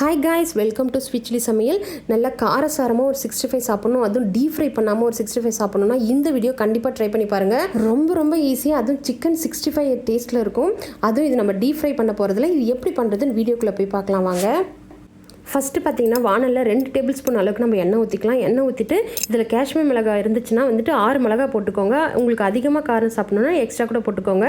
Hi guys welcome to ஸ்விட்ச்லி சமையல் நல்லா காரசாரமாக ஒரு சிக்ஸ்டி ஃபைவ் சாப்பிடணும். அதுவும் டீப் ஃப்ரை பண்ணாமல் ஒரு சிக்ஸ்டி ஃபைவ் சாப்பிடணும்னா இந்த வீடியோ கண்டிப்பாக ட்ரை பண்ணி பாருங்கள் ரொம்ப ரொம்ப ஈஸியாக அதுவும் சிக்கன் சிக்ஸ்டி ஃபைவ் டேஸ்ட்டில் இருக்கும். அதுவும் இது நம்ம டீப் ஃப்ரை பண்ண போகிறதுல இது எப்படி பண்ணுறதுன்னு வீடியோக்குள்ளே போய் பார்க்கலாம் வாங்க. ஃபஸ்ட்டு பார்த்தீங்கன்னா வானலில் ரெண்டு டேபிள் ஸ்பூன் அளவுக்கு நம்ம எண்ணெய் ஊற்றிக்கலாம் எண்ணெய் ஊற்றிட்டு இதில் காஷ்மீர் மிளகாய் இருந்துச்சுன்னா வந்துட்டு ஆறு மிளகாய் போட்டுக்கோங்க. உங்களுக்கு அதிகமாக காரம் சாப்பிடணுன்னா எக்ஸ்ட்ரா கூட போட்டுக்கோங்க.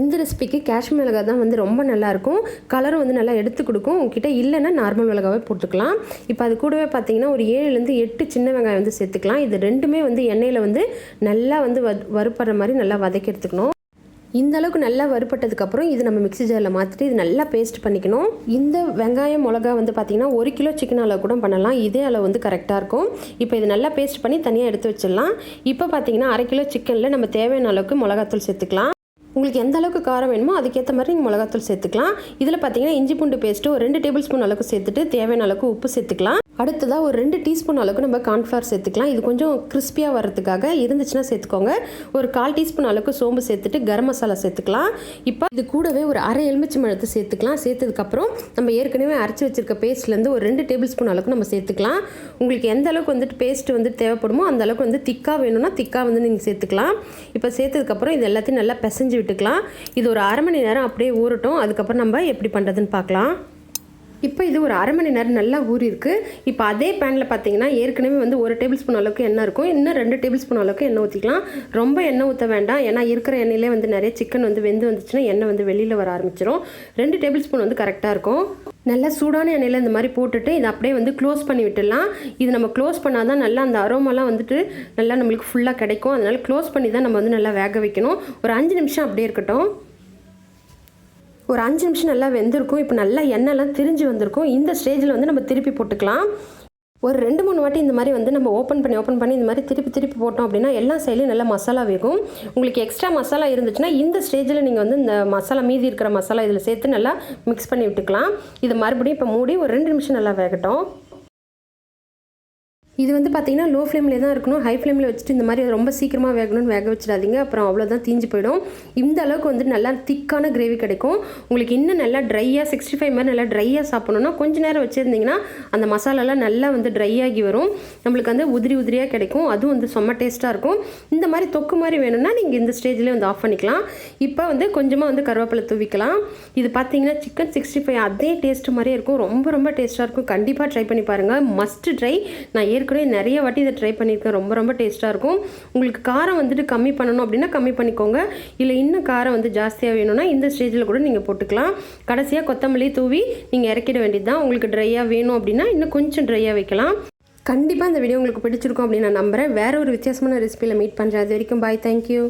இந்த ரெசிபிக்கு காஷ்மீர் மிளகாய் தான் வந்து ரொம்ப நல்லாயிருக்கும் கலரும் வந்து நல்லா எடுத்து கொடுக்கும். உங்ககிட்ட இல்லைன்னா நார்மல் மிளகாவே போட்டுக்கலாம். இப்போ அது கூடவே பார்த்தீங்கன்னா ஒரு ஏழுலேருந்து எட்டு சின்ன வெங்காயம் வந்து சேர்த்துக்கலாம். இது ரெண்டுமே வந்து எண்ணெயில் வந்து நல்லா வந்து வ வறுப்படுற மாதிரி நல்லா வதக்கி எடுத்துக்கணும். இந்த அளவுக்கு நல்லா வறுப்பட்டதுக்கப்புறம் இது நம்ம மிக்ஸி ஜாரில் மாற்றிட்டு இது நல்லா பேஸ்ட் பண்ணிக்கணும். இந்த வெங்காயம் மிளகா வந்து பார்த்திங்கன்னா ஒரு கிலோ சிக்கன் அளவு கூட பண்ணலாம். இதே அளவு வந்து கரெக்டாக இருக்கும். இப்போ இது நல்லா பேஸ்ட் பண்ணி தனியாக எடுத்து வச்சிடலாம். இப்போ பார்த்தீங்கன்னா அரை கிலோ சிக்கனில் நம்ம தேவையான அளவுக்கு மிளகாத்தூள் சேர்த்துக்கலாம். உங்களுக்கு எந்த அளவுக்கு காரம் வேணுமோ அதுக்கேற்ற மாதிரி நீங்கள் மிளகாத்தூள் சேர்த்துக்கலாம். இதில் பார்த்தீங்கன்னா இஞ்சி பூண்டு பேஸ்ட்டு ஒரு ரெண்டு டேபிள் ஸ்பூன் அளவுக்கு சேர்த்துட்டு தேவையான அளவுக்கு உப்பு சேர்த்துக்கலாம். அடுத்ததாக ஒரு ரெண்டு டீஸ்பூன் அளவுக்கு நம்ம கார்ன்ஃப்ளவர் சேர்த்துக்கலாம். இது கொஞ்சம் கிறிஸ்பியாக வர்றதுக்காக இருந்துச்சுன்னா சேர்த்துக்கோங்க. ஒரு கால் டீஸ்பூன் அளவுக்கு சோம்பு சேர்த்துட்டு கரம் மசாலா சேர்த்துக்கலாம். இப்போ இது கூடவே ஒரு அரை எலுமிச்சை மழத்தை சேர்த்துக்கலாம். சேர்த்ததுக்கப்புறம் நம்ம ஏற்கனவே அரைச்சி வச்சிருக்க பேஸ்ட்லேருந்து ஒரு ரெண்டு டேபிள் ஸ்பூன் அளவுக்கு நம்ம சேர்த்துக்கலாம். உங்களுக்கு எந்த அளவுக்கு வந்துட்டு பேஸ்ட் வந்து தேவைப்படுமோ அந்த அளவுக்கு வந்து திக்காக வேணும்னா திக்காக வந்து நீங்கள் சேர்த்துக்கலாம். இப்போ சேர்த்ததுக்கப்புறம் இது எல்லாத்தையும் நல்லா பிசைஞ்சு விட்டுக்கலாம். இது ஒரு அரை மணி நேரம் அப்படியே ஊறட்டும். அதுக்கப்புறம் நம்ம எப்படி பண்ணுறதுன்னு பார்க்கலாம். இப்போ இது ஒரு அரை மணி நேரம் நல்லா ஊறி இருக்கு. இப்போ அதே பேனில் பார்த்தீங்கன்னா ஏற்கனவே வந்து ஒரு டேபிள் ஸ்பூன் அளவுக்கு எண்ணெய் இருக்கும். இன்னும் ரெண்டு டேபிள் ஸ்பூன் அளவுக்கு எண்ணெய் ஊற்றிக்கலாம் ரொம்ப எண்ணெய் ஊற்ற வேண்டாம். ஏன்னா இருக்கிற எண்ணெயிலே வந்து நிறைய சிக்கன் வந்து வெந்து வந்துச்சுன்னா எண்ணெய் வந்து வெளியில் வர ஆரம்பிச்சிடும் ரெண்டு டேபிள் ஸ்பூன் வந்து கரெக்டாக இருக்கும். நல்லா சூடான எண்ணெயில் இந்த மாதிரி போட்டுட்டு இதை அப்படியே வந்து க்ளோஸ் பண்ணி விட்டுடலாம். இது நம்ம க்ளோஸ் பண்ணால் தான் நல்லா அந்த அரோமாலாம் வந்துட்டு நல்லா நம்மளுக்கு ஃபுல்லாக கிடைக்கும். அதனால் க்ளோஸ் பண்ணி தான் நம்ம வந்து நல்லா வேக வைக்கணும். ஒரு அஞ்சு நிமிஷம் அப்படியே இருக்கட்டும். ஒரு அஞ்சு நிமிஷம் நல்லா வெந்திருக்கும். இப்போ நல்லா எண்ணெய்லாம் திரிஞ்சு வந்திருக்கும். இந்த ஸ்டேஜில் வந்து நம்ம திருப்பி போட்டுக்கலாம். ஒரு ரெண்டு மூணு வாட்டி இந்த மாதிரி வந்து நம்ம ஓப்பன் பண்ணி ஓப்பன் பண்ணி இந்த மாதிரி திருப்பி திருப்பி போட்டோம் அப்படின்னா எல்லா சைட்லையும் நல்லா மசாலா வேகும். உங்களுக்கு எக்ஸ்ட்ரா மசாலா இருந்துச்சுன்னா இந்த ஸ்டேஜில் நீங்கள் வந்து இந்த மசாலா மீதி இருக்கிற மசாலா இதில் சேர்த்து நல்லா மிக்ஸ் பண்ணி விட்டுக்கலாம். இது மறுபடியும் இப்போ மூடி ஒரு ரெண்டு நிமிஷம் நல்லா வேகட்டும். இது வந்து பார்த்தீங்கன்னா லோ ஃப்ளேமில் தான் இருக்கணும். ஹை ஃப்ளேமில் வச்சுட்டு இந்த மாதிரி ரொம்ப சீக்கிரமாக வேகணும்னு வேக வச்சிடாதீங்க. அப்புறம் அவ்வளோதான் தீஞ்சு போயிடும். இந்த அளவுக்கு வந்து நல்லா திக்கான கிரேவி கிடைக்கும். உங்களுக்கு இன்னும் நல்லா ட்ரையாக சிக்ஸ்டி ஃபைவ் மாதிரி நல்லா ட்ரையாக சாப்பிடணும்னா கொஞ்சம் நேரம் வச்சுருந்தீங்கன்னா அந்த மசாலாலாம் நல்லா வந்து ட்ரை ஆகி வரும். நம்மளுக்கு வந்து உதிரி உதிரியாக கிடைக்கும். அதுவும் வந்து செம்ம டேஸ்ட்டாக இருக்கும். இந்த மாதிரி தொக்கு மாதிரி வேணும்னா நீங்கள் இந்த ஸ்டேஜ்லேயே வந்து ஆஃப் பண்ணிக்கலாம். இப்போ வந்து கொஞ்சமாக வந்து கருவேப்பிலை தூவிக்கலாம். இது பார்த்தீங்கன்னா சிக்கன் சிக்ஸ்டி ஃபைவ் அதே டேஸ்ட் மாதிரியே இருக்கும். ரொம்ப ரொம்ப டேஸ்ட்டாக இருக்கும். கண்டிப்பாக ட்ரை பண்ணி பாருங்கள் மஸ்ட் ட்ரை நான் ஏற்கனவே ஏற்கனவே நிறைய வாட்டி இதை ட்ரை பண்ணியிருக்கேன். ரொம்ப ரொம்ப டேஸ்ட்டாக இருக்கும். உங்களுக்கு காரம் வந்துட்டு கம்மி பண்ணணும் அப்படின்னா கம்மி பண்ணிக்கோங்க. இல்லை இன்னும் காரம் வந்து ஜாஸ்தியாக வேணும்னா இந்த ஸ்டேஜில் கூட நீங்கள் போட்டுக்கலாம். கடைசியாக கொத்தமல்லி தூவி நீங்கள் இறக்கிட வேண்டியது தான் உங்களுக்கு ட்ரையாக வேணும் அப்படின்னா இன்னும் கொஞ்சம் ட்ரையாக வைக்கலாம். கண்டிப்பாக இந்த வீடியோ உங்களுக்கு பிடிச்சிருக்கும் அப்படின்னு நான் நம்புகிறேன் வேறு ஒரு வித்தியாசமான ரெசிபியில் மீட் பண்ணுறேன் அது வரைக்கும் பாய் தேங்க்யூ